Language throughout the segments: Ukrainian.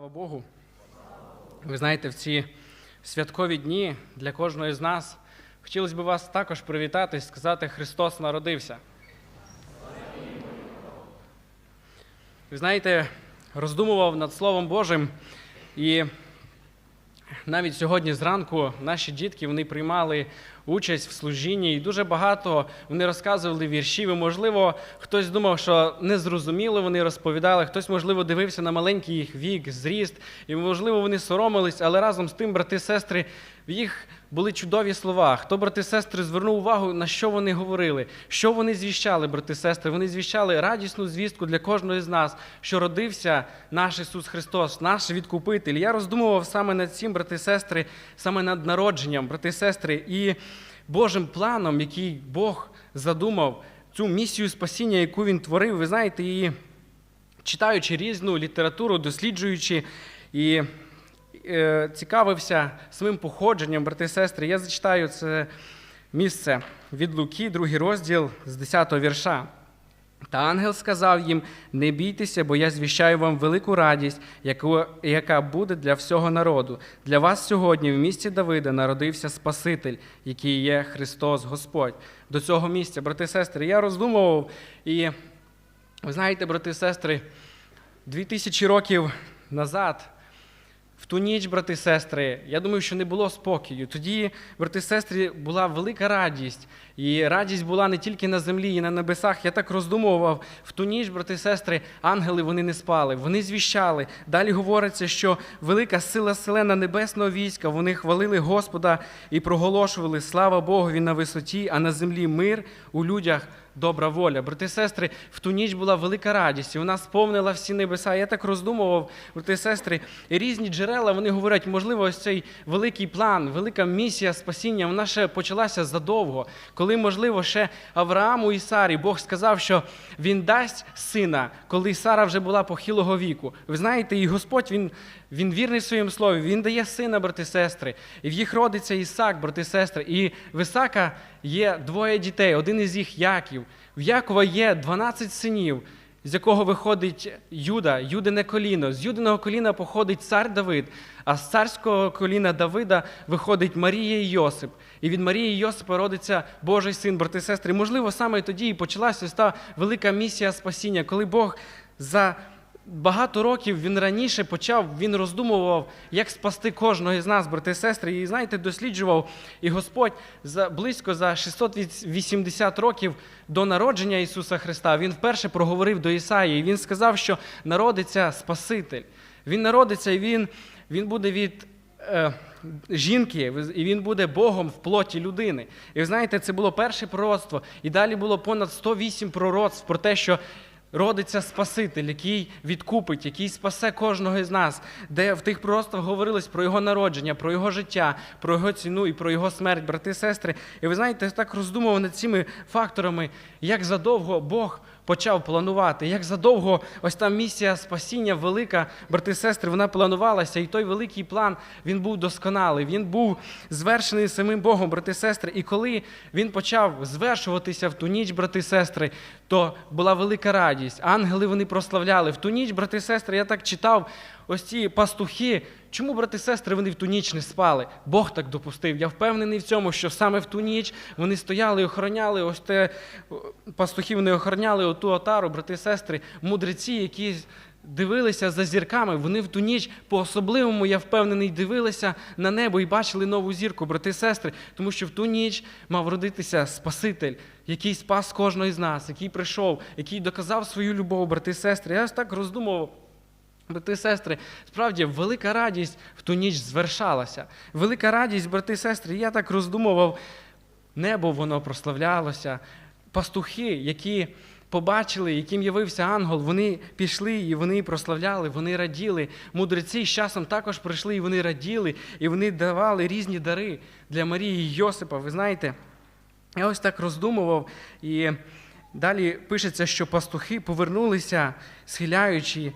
Слава Богу. Ви знаєте, в ці святкові дні для кожного з нас хотілося б вас також привітати і сказати Христос народився. Ви знаєте, роздумував над Словом Божим, і навіть сьогодні зранку наші дітки вони приймали участь в служінні, і дуже багато вони розказували віршів. І, можливо, хтось думав, що незрозуміло вони розповідали, хтось, можливо, дивився на маленький їх вік, зріст, і, можливо, вони соромились, але разом з тим, брати, сестри, в їх були чудові слова. Хто, брати, сестри, звернув увагу, на що вони говорили, що вони звіщали, брати, сестри? Вони звіщали радісну звістку для кожного з нас, що родився наш Ісус Христос, наш відкупитель. Я роздумував саме над цим, брати, сестри, саме над народженням, брати, сестри, і Божим планом, який Бог задумав, цю місію спасіння, яку він творив, ви знаєте, і читаючи різну літературу, досліджуючи і е, цікавився своїм походженням, брати і сестри, я зачитаю це місце від Луки, другий розділ з 10 вірша. Та ангел сказав їм: Не бійтеся, бо я звіщаю вам велику радість, яку, яка буде для всього народу. Для вас сьогодні в місті Давида народився Спаситель, який є Христос Господь. До цього місця, брати і сестри, я роздумував, і ви знаєте, брати і сестри, дві тисячі років назад. В ту ніч, брати і сестри, я думаю, що не було спокою. Тоді, брати і сестри, була велика радість. І радість була не тільки на землі, і на небесах. Я так роздумував. В ту ніч, брати і сестри, ангели вони не спали, вони звіщали. Далі говориться, що велика сила селена небесного війська, вони хвалили Господа і проголошували слава Богові на висоті, а на землі мир у людях. Добра воля. Брати і сестри, в ту ніч була велика радість, і вона сповнила всі небеса. Я так роздумував, брати і сестри, і різні джерела вони говорять, можливо, ось цей великий план, велика місія спасіння, вона ще почалася задовго, коли, можливо, ще Аврааму і Сарі Бог сказав, що він дасть сина, коли Сара вже була похилого віку. Ви знаєте, і Господь він. Він вірний в своєму слові, він дає сина, брати сестри, і в їх родиться Ісак, брати сестри. І в Ісака є двоє дітей, один із їх Яків. В Якова є 12 синів, з якого виходить Юда, Юдине коліно. З Юдиного коліна походить цар Давид, а з царського коліна Давида виходить Марія і Йосип. І від Марії Йосипа родиться Божий син, брати сестри. Можливо, саме тоді і почалася та велика місія спасіння, коли Бог за Багато років він раніше почав, він роздумував, як спасти кожного з нас, брати і сестри. І знаєте, досліджував. І Господь за близько за 680 років до народження Ісуса Христа Він вперше проговорив до Ісаї. І Він сказав, що народиться Спаситель. Він народиться і Він, він буде від. Е, Жінки, і він буде Богом в плоті людини. І ви знаєте, це було перше пророцтво. І далі було понад 108 пророцтв про те, що родиться Спаситель, який відкупить, який спасе кожного із нас, де в тих пророцтвах говорилось про його народження, про його життя, про його ціну і про його смерть, брати сестри. І ви знаєте, я так роздумував над цими факторами, як задовго Бог почав планувати, як задовго ось та місія спасіння велика, брати і сестри, вона планувалася, і той великий план він був досконалий, він був звершений самим Богом, брати і сестри. І коли він почав звершуватися в ту ніч, брати і сестри, то була велика радість. Ангели вони прославляли. В ту ніч, брати і сестри, я так читав ось ці пастухи. Чому, брати і сестри, вони в ту ніч не спали? Бог так допустив. Я впевнений в цьому, що саме в ту ніч вони стояли і охороняли ось те пастухи, вони охороняли оту отару, брати і сестри, мудреці, які. Дивилися за зірками, вони в ту ніч по-особливому, я впевнений, дивилися на небо і бачили нову зірку, брати і сестри, тому що в ту ніч мав родитися Спаситель, який спас кожного із нас, який прийшов, який доказав свою любов, брати і сестри. Я ось так роздумував. Брати і сестри, справді велика радість в ту ніч звершалася. Велика радість, брати і сестри, я так роздумував, небо воно прославлялося. Пастухи, які побачили, яким явився ангел, вони пішли і вони прославляли, вони раділи. Мудреці з часом також прийшли, і вони раділи, і вони давали різні дари для Марії і Йосипа. Ви знаєте, я ось так роздумував. І далі пишеться, що пастухи повернулися, схиляючи.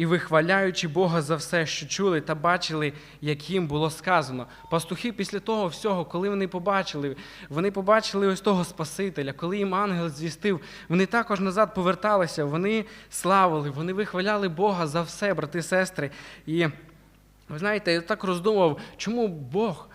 І вихваляючи Бога за все, що чули та бачили, як їм було сказано. Пастухи після того всього, коли вони побачили, вони побачили ось того Спасителя, коли їм ангел звістив, вони також назад поверталися, вони славили, вони вихваляли Бога за все, брати сестри. І ви знаєте, я так роздумав, чому Бог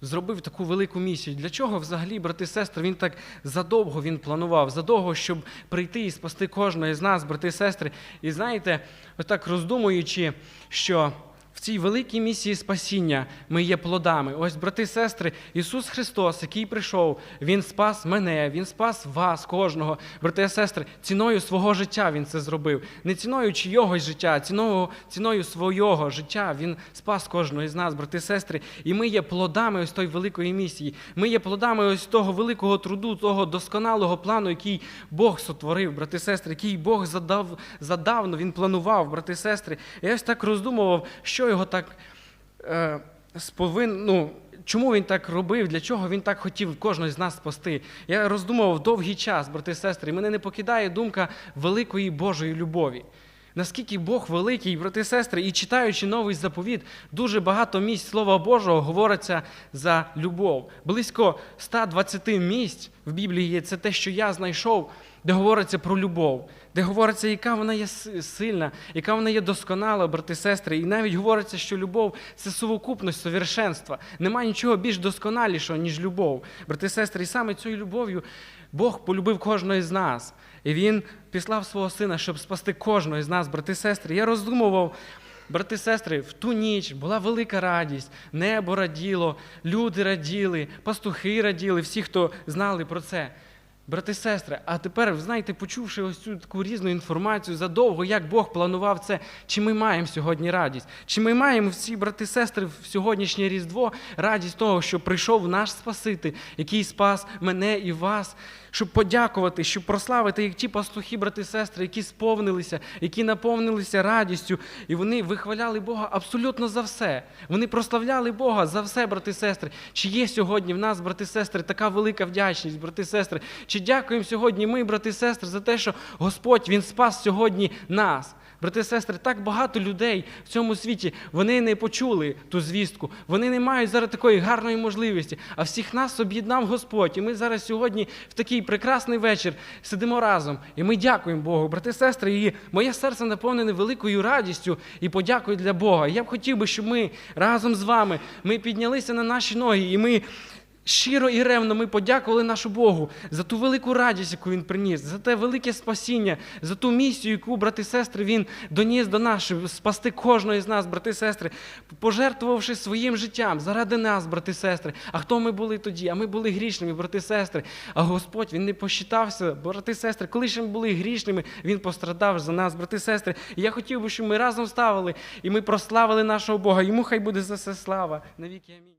зробив таку велику місію. Для чого взагалі, брати і сестри, він так задовго він планував, задовго, щоб прийти і спасти кожного з нас, брати і сестри. І знаєте, отак роздумуючи, що в цій великій місії спасіння ми є плодами. Ось, брати і сестри, Ісус Христос, який прийшов, Він спас мене, Він спас вас, кожного, брати і сестри, ціною свого життя Він це зробив. Не ціною чийогось життя, ціною, ціною свого життя Він спас кожного із нас, брати і сестри. І ми є плодами ось тої великої місії. Ми є плодами ось того великого труду, того досконалого плану, який Бог сотворив, брати і сестри, який Бог задав, задавно Він планував, брати і сестри. Я ось так роздумував, що його так е, сповин, ну, чому він так робив, для чого він так хотів кожного з нас спасти. Я роздумував довгий час, брати і сестри, мене не покидає думка великої Божої любові. Наскільки Бог великий, брати і сестри, і читаючи новий заповіт, дуже багато місць Слова Божого говориться за любов. Близько 120 місць в Біблії це те, що я знайшов, де говориться про любов, де говориться, яка вона є сильна, яка вона є досконала, брати сестри. І навіть говориться, що любов це совокупність совершенства. Немає нічого більш досконалішого, ніж любов. Брати сестри, і саме цією любов'ю Бог полюбив кожного з нас. І Він післав свого сина, щоб спасти кожного з нас, брати сестри. Я роздумував. Брати сестри, в ту ніч була велика радість, небо раділо, люди раділи, пастухи раділи, всі, хто знали про це. Брати і сестри, а тепер, знаєте, почувши ось цю таку різну інформацію задовго, як Бог планував це, чи ми маємо сьогодні радість? Чи ми маємо всі брати і сестри в сьогоднішнє Різдво радість того, що прийшов наш Спаситель, який спас мене і вас, щоб подякувати, щоб прославити, як ті пастухи, брати і сестри, які сповнилися, які наповнилися радістю, і вони вихваляли Бога абсолютно за все. Вони прославляли Бога за все, брати і сестри. Чи є сьогодні в нас, брати сестри, така велика вдячність, брати і сестри? Чи дякуємо сьогодні ми, брати і сестри, за те, що Господь Він спас сьогодні нас? Брати і сестри, так багато людей в цьому світі вони не почули ту звістку, вони не мають зараз такої гарної можливості. А всіх нас об'єднав Господь. І ми зараз сьогодні в такий прекрасний вечір сидимо разом. І ми дякуємо Богу, брати і сестри. І моє серце наповнене великою радістю і подякою для Бога. Я б хотів би, щоб ми разом з вами ми піднялися на наші ноги, і ми. Щиро і ревно ми подякували нашу Богу за ту велику радість, яку Він приніс, за те велике спасіння, за ту місію, яку, брати і сестри, Він доніс до нас, щоб спасти кожного із нас, брати і сестри, пожертвувавши своїм життям заради нас, брати і сестри. А хто ми були тоді? А ми були грішними, брати і сестри. А Господь Він не посчитався, брати і сестри, коли ще ми були грішними, Він пострадав за нас, брати і сестри. І я хотів би, щоб ми разом ставили і ми прославили нашого Бога. Йому хай буде за все слава. Навіки амінь.